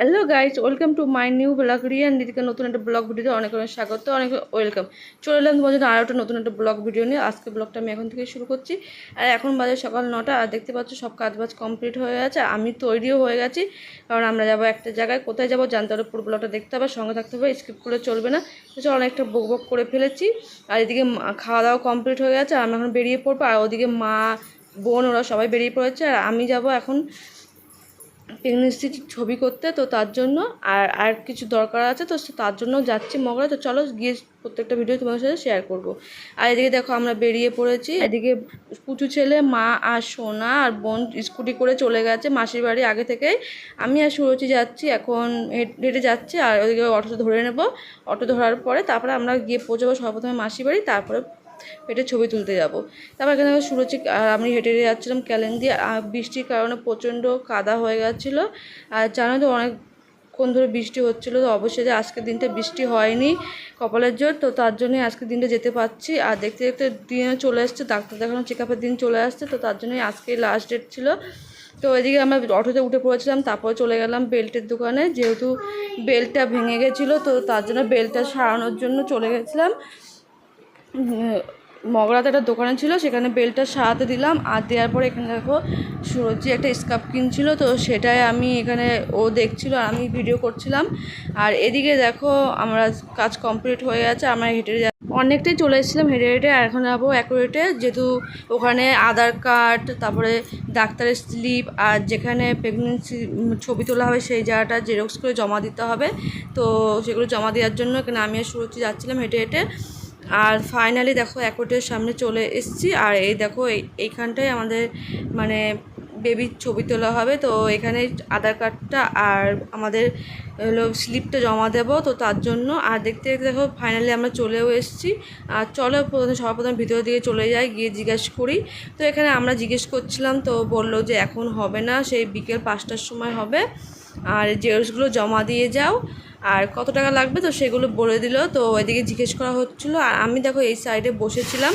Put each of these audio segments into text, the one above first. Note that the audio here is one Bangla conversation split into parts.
Hello guys welcome to my new blog, Riyan দিদিকে নতুন একটা ব্লগ ভিডিওতে অনেক অনেক স্বাগত, অনেক ওয়েলকাম। চলে এলাম তোমার জন্য আরও একটা নতুন একটা ব্লগ ভিডিও নিয়ে। আজকে ব্লগটা আমি এখন থেকে শুরু করছি। আর এখন বাজে সকাল নটা, আর দেখতে পাচ্ছ সব কাজ বাজ কমপ্লিট হয়ে গেছে আমি তৈরিও হয়ে গেছি, কারণ আমরা যাব একটা জায়গায়। কোথায় যাব জানতে হলে পুরো ব্লগটা দেখতে হবে, সঙ্গে থাকতে হবে, স্কিপ করে চলবে না। তো অনেকটা বক বক করে ফেলেছি, আর এদিকে খাওয়া দাওয়া কমপ্লিট হয়ে গেছে, আর আমি এখন বেরিয়ে পড়ব, আর ওদিকে মা, বোন ওরা সবাই বেরিয়ে পড়েছে, আর আমি যাব এখন প্রেগনেন্সি ছবি করতে, তো তার জন্য আর আর কিছু দরকার আছে, তো তার জন্য যাচ্ছি মগরা। তো চলো গিয়ে প্রত্যেকটা ভিডিও তোমাদের সাথে শেয়ার করব। আর এদিকে দেখো আমরা বেরিয়ে পড়েছি। এদিকে পুচু ছেলে, মা আর সোনা আর বোন স্কুটি করে চলে গেছে মাসির বাড়ি আগে থেকেই। আমি আর সুরচি যাচ্ছি, এখন হেঁট- হেঁটে যাচ্ছি, আর ওদিকে অটোতে ধরে নেব। অটো ধরার পরে তারপরে আমরা গিয়ে পৌঁছাবো সর্বপ্রথমে মাসির বাড়ি, তারপরে পেটে ছবি তুলতে যাব। তারপর এখানে সুরচি আর আমি হেঁটে হেঁটে যাচ্ছিলাম ক্যালেন দিয়ে, আর বৃষ্টির কারণে প্রচণ্ড কাদা হয়ে গেছিল। আর জানো তো অনেক অনেকক্ষণ ধরে বৃষ্টি হচ্ছিল, তো অবশ্যই যে আজকের দিনটা বৃষ্টি হয়নি কপালের জোর, তো তার জন্যই আজকের দিনটা যেতে পারছি। আর দেখতে দেখতে দিনে চলে আসছে, ডাক্তার দেখানো চেক আপের দিন চলে আসছে, তো তার জন্যই আজকেই লাস্ট ডেট ছিল। তো এদিকে আমরা অটোতে উঠে পড়েছিলাম, তারপর চলে গেলাম বেল্টের দোকানে, যেহেতু বেল্টটা ভেঙে গেছিল, তো তার জন্য বেল্টটা সারানোর জন্য চলে গেছিলাম। মগরাতে একটা দোকানে ছিল, সেখানে বেলটা সারাতে দিলাম, আর দেওয়ার পরে এখানে দেখো সুরজি একটা স্কার্ফ কিনছিল, তো সেটাই আমি এখানে ও দেখছিল আর আমি ভিডিও করছিলাম। আর এদিকে দেখো আমরা কাজ কমপ্লিট হয়ে গেছে, আমরা হেঁটে অনেকটাই চলে এসেছিলাম হেঁটে হেঁটে, আর এখন যাব অ্যাকুরেটে, যেহেতু ওখানে আধার কার্ড, তারপরে ডাক্তারের স্লিপ, আর যেখানে প্রেগনেন্সি ছবি তোলা হবে সেই জায়গাটা জেরক্স করে জমা দিতে হবে। তো সেগুলো জমা দেওয়ার জন্য এখানে আমি আর সুরজি যাচ্ছিলাম হেঁটে হেঁটে। আর ফাইনালি দেখো অ্যাকোর্টের সামনে চলে এসেছি। আর এই দেখো, এই, এইখানটায় আমাদের মানে বেবির ছবি তোলা হবে। তো এখানে আধার কার্ডটা আর আমাদের হলো স্লিপটা জমা দেবো তো তার জন্য। আর দেখতে দেখতে দেখো ফাইনালি আমরা চলেও এসেছি। আর চলো প্রথমে, সর্বপ্রথম ভিতরের দিকে চলে যাই, গিয়ে জিজ্ঞেস করি। তো এখানে আমরা জিজ্ঞেস করছিলাম তো বলল যে এখন হবে না, সেই বিকেল পাঁচটার সময় হবে। আর জেরক্সগুলো জমা দিয়ে যাও। আর কত টাকা লাগবে তো সেগুলো বলে দিল। তো এদিকে জিজ্ঞেস করা হচ্ছিল, আর আমি দেখো এই সাইডে বসেছিলাম।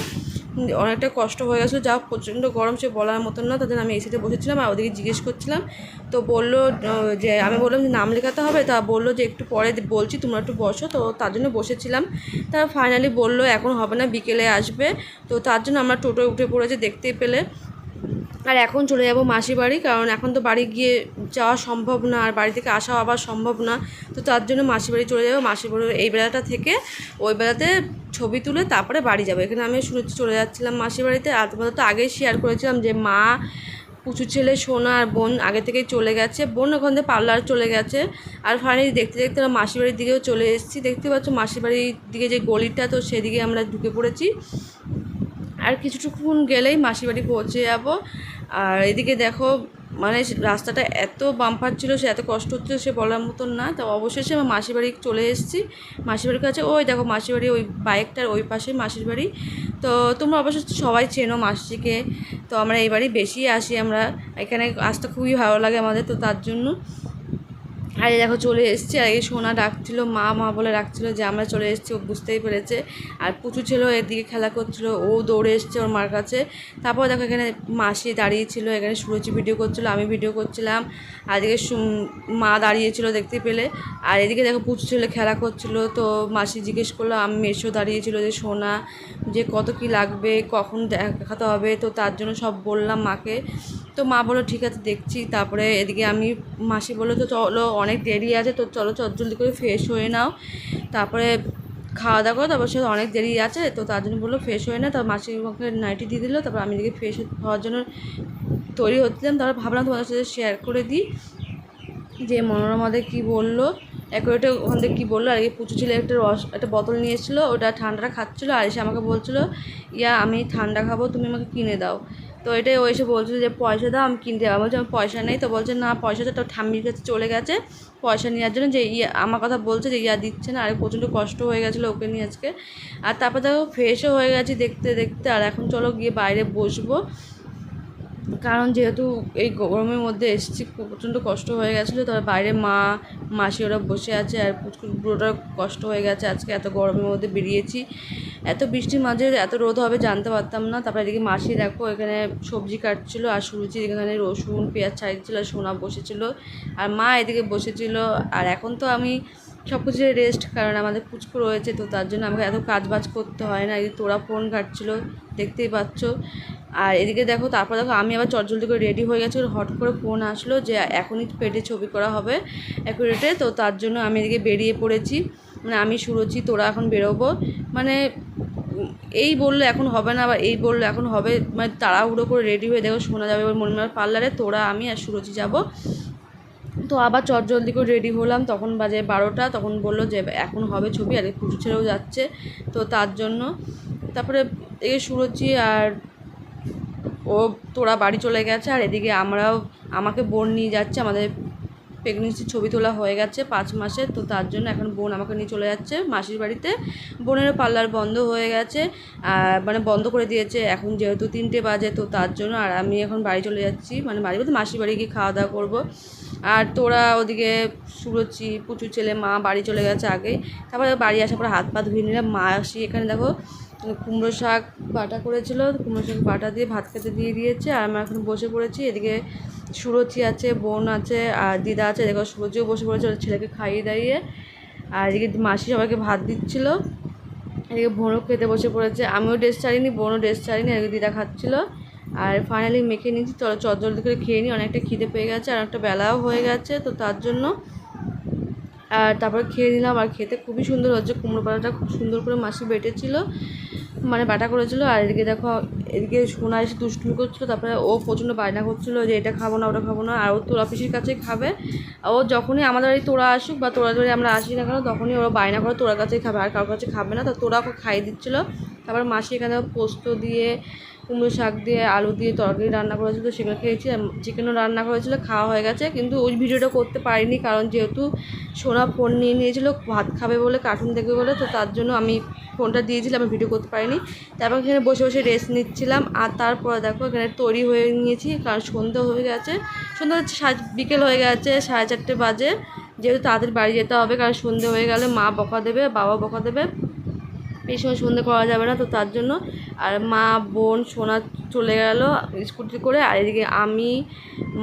অনেকটা কষ্ট হয়ে গেছিল, যা প্রচণ্ড গরম সে বলার মতন না তাদের আমি এই সাইডে বসেছিলাম। আর ওদিকে জিজ্ঞেস করছিলাম, তো বলল যে আমি বললাম যে নাম লেখাতে হবে, তা বলল যে একটু পরে বলছি, তোমরা একটু বসো। তো তার জন্য বসেছিলাম। তা ফাইনালি বলল, এখন হবে না, বিকেলে আসবে। তো তার জন্য আমরা টোটোয় উঠে পড়েছে দেখতে পেলে। আর এখন চলে যাব মাসির বাড়ি, কারণ এখন তো বাড়ি গিয়ে যাওয়া সম্ভব না, আর বাড়ি থেকে আসা আবার সম্ভব না। তো তার জন্য মাসির বাড়ি চলে যাব, মাসির বাড়ি এই বেলাটা থেকে ওই বেলাতে ছবি তুলে তারপরে বাড়ি যাব। এখানে আমি শুনেছি চলে যাচ্ছিলাম মাসির বাড়িতে, আর তোমাদের তো আগেই শেয়ার করেছিলাম যে মা, পুচু ছেলে, সোনা আর বোন আগে থেকেই চলে গেছে। বোন ওখান থেকে পার্লার চলে গেছে। আর ফাইনালি দেখতে দেখতে আমরা মাসির বাড়ির দিকেও চলে এসেছি। দেখতে পাচ্ছ মাসির বাড়ির দিকে যে গলিটা, তো সেদিকে আমরা ঢুকে পড়েছি। আর কিছুটুকুন গেলেই মাসির বাড়ি পৌঁছে যাব। আর এদিকে দেখো মানে রাস্তাটা এত বাম্পার ছিল, সে এত কষ্ট হচ্ছিল, সে বলার মতন না। তো অবশেষে আমার মাসির বাড়ি চলে এসেছি। মাসির বাড়ির কাছে, ওই দেখো মাসির বাড়ি, ওই বাইকটার ওই পাশে মাসির বাড়ি। তো তোমরা অবশ্য সবাই চেনো মাসিকে। তো আমরা এই বাড়ি বেশি আসি আমরা। এখানে আসতে খুবই ভালো লাগে আমাদের, তো তার জন্য। আর দেখো চলে এসছে, আর এই সোনা ডাকছিল, মা মা বলে ডাকছিল যে আমরা চলে এসেছি, ও বুঝতেই পেরেছে। আর পুচু ছিল এদিকে খেলা করছিল, ও দৌড়ে এসছে ওর মার কাছে। তারপর দেখো এখানে মাসি দাঁড়িয়েছিল, এখানে সুরজি ভিডিও করছিল, আমি ভিডিও করছিলাম। আর এদিকে মা দাঁড়িয়েছিল দেখতে পেলে। আর এদিকে দেখো পুচু ছেলে খেলা করছিল, তো মাসি জিজ্ঞেস করল, আমি মেশো দাঁড়িয়েছিল যে সোনা, যে কত কি লাগবে, কখন দেখাতে হবে? তো তার জন্য সব বললাম মাকে। তো মা বলো ঠিক আছে, দেখছি। তারপরে এদিকে আমি, মাসি বলল, তো চলো, অনেক দেরি আছে, তো চলো চট জলদি করে ফ্রেশ হয়ে নাও। তারপরে খাওয়া দাওয়া করো, তারপর সে অনেক দেরি আছে, তো তার জন্য বলল, ফ্রেশ হয়ে না। তারপর মাসি আমাকে নাইটি দিয়ে দিল, তারপর আমি এদিকে ফ্রেশ হওয়ার জন্য তৈরি হচ্ছিলাম। তারপর ভাবলাম তোমাদের সাথে শেয়ার করে দিই। যে মনোরমাদের কি বলল একবারে ওখান থেকে কী বলল, আর এই পুচু ছেলে একটা রস, একটা বোতল নিয়ে এসেছিল, ওটা ঠান্ডাটা খাচ্ছিলো, আর এসে আমাকে বলছিলো, ইয়া, আমি ঠান্ডা খাব, তুমি আমাকে কিনে দাও। তো এটাই ও এসে বলছিল যে, পয়সা দাও, আমি কিনতে যাব। বলছে, আমার পয়সা নেই। তো বলছে, না, পয়সাটা তো ঠাম্মির কাছে চলে গেছে। পয়সা নেওয়ার জন্য যে ইয়ে আমার কথা বলছে যে ইয়া দিচ্ছে না, আর প্রচণ্ড কষ্ট হয়ে গেছিল ওকে নিয়ে আজকে। আর তারপর দেখো ফ্রেশও হয়ে গেছি দেখতে দেখতে। আর এখন চলো গিয়ে বাইরে বসবো। কারণ যেহেতু এই গরমের মধ্যে এসেছি প্রচণ্ড কষ্ট হয়ে গেছিল। তবে বাইরে মা, মাসি ওরা বসে আছে আর পুচকুর পুরোটা কষ্ট হয়ে গেছে। আজকে এত গরমের মধ্যে বেরিয়েছি। এত বৃষ্টির মাঝে এত রোদ হবে জানতে পারতাম না। তারপরে এদিকে মাসি দেখো, এখানে সবজি কাটছিলো আর সুরুচি এখানে রসুন, পেঁয়াজ ছাড়িয়েছিলো আর সোনা বসেছিল। আর মা এদিকে বসেছিল। আর এখন তো আমি সব কিছু রেস্ট কারণ আমাদের পুচকু রয়েছে, তো তার জন্য আমাকে এত কাজ বাজ করতে হয় না। এই তোরা ফোন ঘাটছিল, দেখতেই পাচ্ছ। আর এদিকে দেখো, তারপর দেখো, আমি আবার চটজলদি করে রেডি হয়ে গেছি হট করে ফোন আসলো যে এখনই পেটে ছবি করা হবে অ্যাকুরেটে তো তার জন্য আমি এদিকে বেরিয়ে পড়েছি। মানে আমি, সুরজি, তোরা এখন বেরোবো। মানে এই বলল এখন হবে না বা এই বলল এখন হবে। মানে তাড়াহুড়ো করে রেডি হয়ে দেখো, শোনা যাবে এবার মনিমার পার্লারে, তোরা, আমি আর সুরজি যাব। তো আবার চটজলদি করে রেডি হলাম। তখন বাজে বারোটা, তখন বলল যে এখন হবে ছবি আর পুজো ছেড়েও যাচ্ছে। তো তার জন্য তারপরে এই সুরজি আর ও তোরা বাড়ি চলে গেছে আর এদিকে আমরাও, আমাকে বোন নিয়ে যাচ্ছে, আমাদের প্রেগনেন্সির ছবি তোলা হয়ে গেছে পাঁচ মাসে। তো তার জন্য এখন বোন আমাকে নিয়ে চলে যাচ্ছে মাসির বাড়িতে। বোনেরও পার্লার বন্ধ হয়ে গেছে মানে বন্ধ করে দিয়েছে। এখন যেহেতু তিনটে বাজে, তো তার জন্য আর আমি এখন বাড়ি চলে যাচ্ছি। মানে বাড়ি বলতে মাসির বাড়ি গিয়ে খাওয়া দাওয়া করব। আর তোরা ওদিকে সুরচি পুচু ছেলে, মা বাড়ি চলে গেছে আগে। তারপরে বাড়ি আসার পর হাত পা ধুয়ে নিলাম মা আসি এখানে দেখো, কুমড়ো শাক বাটা করেছিল, কুমড়ো শাক বাটা দিয়ে ভাত খেতে দিয়ে দিয়েছে। আর আমরা এখন বসে পড়েছি, এদিকে সুরচি আছে, বোন আছে, আর দিদা আছে। দেখো সুরজিও বসে পড়েছে, ওর ছেলেকে খাইয়ে দাইয়ে। আর এদিকে মাসি সবাইকে ভাত দিচ্ছিল। এদিকে বোনও খেতে বসে পড়েছে। আমিও ড্রেস ছাড়িনি, বোনও ড্রেস ছাড়িনি এদিকে দিদা খাচ্ছিলো। আর ফাইনালি মেখে নিয়েছি। চলো, চট জলদি করে খেয়ে নিই। অনেকটা খিদে পেয়ে গেছে, আর একটা বেলাও হয়ে গেছে, তো তার জন্য। আর তারপর খেয়ে নিলাম। আর খেতে খুবই সুন্দর হচ্ছে কুমড়ো পাতাটা খুব সুন্দর করে মাসি বেটেছিল মানে বাটা করেছিল। আর এদিকে দেখো, এদিকে সোনা এসে দুষ্টুমি করছিল। তারপরে ও প্রচণ্ড বায়না করছিল যে, এটা খাব না, ওটা খাব না। আর ও তোরা পিসির কাছে খাবে। ও যখনই আমাদের বাড়ি তোরা আসুক বা তোরা বাড়ি আমরা আসি না কেন, তখনই ওরা বায়না করে তোরা কাছেই খাবে। আর কারোর কাছে খাবে না, তো তোরা ওকে খাইয়ে দিচ্ছিল। তারপর মাসি এখানে পোস্ত দিয়ে, কুমড়ো শাক দিয়ে, আলু দিয়ে তরকারি রান্না করেছিল, সেগুলো খেয়েছি। চিকেনও রান্না করেছিল খাওয়া হয়ে গেছে, কিন্তু ওই ভিডিওটা করতে পারিনি কারণ যেহেতু সোনা ফোন নিয়ে নিয়েছিল, ভাত খাবে বলে কার্টুন দেখবে বলে, তো তার জন্য আমি ফোনটা দিয়েছিলাম, আমি ভিডিও করতে পারিনি। তারপর এখানে বসে বসে রেস্ট নিচ্ছিলাম, আর তারপরে দেখো এখানে তৈরি হয়ে নিয়েছি, কারণ সন্ধ্যা হয়ে গেছে। সন্ধ্যা হচ্ছে বিকেল হয়ে গেছে, সাড়ে চারটে বাজে, যেহেতু তাড়াতাড়ি বাড়ি যেতে হবে, কারণ সন্ধে হয়ে গেলে মা বকা দেবে, বাবা বকা দেবে। এই সময় সন্ধে করা যাবে না, তো তার জন্য। আর মা, বোন, সোনা চলে গেল স্কুটি করে। আর এদিকে আমি,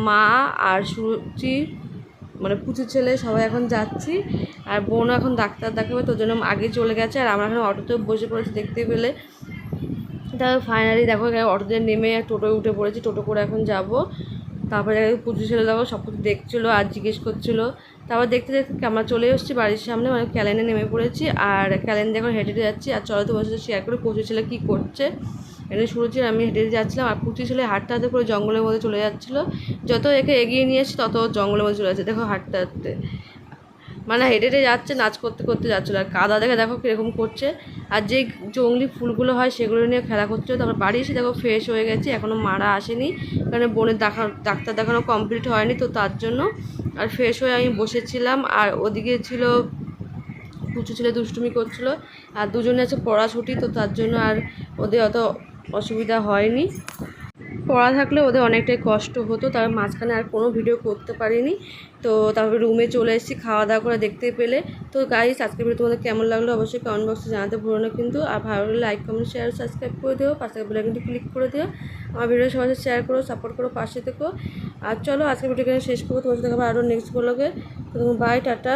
মা আর সুচি মানে পুচুর ছেলে, সবাই এখন যাচ্ছি। আর বোনও এখন ডাক্তার দেখাবে, তোর জন্য আগে চলে গেছে। আর আমরা এখন অটোতে বসে পড়েছি দেখতে পেলে। তারপর ফাইনালি দেখো অটোতে নেমে টোটোয় উঠে পড়েছি। টোটো করে এখন যাব। তারপরে পুজো ছেলে দেখো সব কিছু দেখছিলো আর জিজ্ঞেস করছিল। তারপর দেখতে দেখতে আমরা চলে এসেছি বাড়ির সামনে মানে ক্যালেন্ডে নেমে পড়েছি। আর ক্যালেন্ডে এখন হেঁটে হেঁটে যাচ্ছি। আর চলো তোমার সাথে শেয়ার করে পুজো ছেলে কী করছে। এটা শুনেছি আমি হেঁটে হেঁটে যাচ্ছিলাম। আর পুচি ছেলে হাঁটতে হাঁটতে পুরো জঙ্গলের মধ্যে চলে যাচ্ছিল। যত একে এগিয়ে নিয়ে এসছি, তত জঙ্গলের মধ্যে চলে যাচ্ছে। দেখো হাঁটতে হাঁটতে। মানে হেঁটে হেঁটে যাচ্ছে, নাচ করতে করতে যাচ্ছিল। আর কাদা দেখে দেখো কীরকম করছে। আর যে জঙ্গলি ফুলগুলো হয়, সেগুলো নিয়ে খেলা করছিল। তারপর বাড়ি এসে দেখো ফ্রেশ হয়ে গেছে এখনও মারা আসেনি। কারণ বোনের দেখা, ডাক্তার দেখানো কমপ্লিট হয়নি, তো তার জন্য। আর ফ্রেশ হয়ে আমি বসেছিলাম, আর ওদিকে ছিল, পুচু ছেলে দুষ্টুমি করছিল। আর দুজনে আছে পড়াছুটি, তো তার জন্য আর ওদের অত অসুবিধা হয়নি। পড়া থাকলে ওদের অনেকটাই কষ্ট হতো। তার মাঝখানে আর কোনো ভিডিও করতে পারিনি। তো তারপরে রুমে চলে এসেছি, খাওয়া দাওয়া করে দেখতে পেলে। তো গাইস আজকে ভিডিও তোমাদের কেমন লাগল অবশ্যই কমেন্ট বক্সে জানাতে ভুলো না কিন্তু। আর ভালো লাগলে লাইক কমেন্ট শেয়ার সাবস্ক্রাইব করে দিও। পাশে বেলে কিন্তু ক্লিক করে দিও। আমার ভিডিও সাথে শেয়ার করো সাপোর্ট করো, পাশে থেকো। আর চলো আজকে ভিডিও শেষ করব। তোমার সাথে আরও নেক্সট ব্লগে তো বাই টাটা।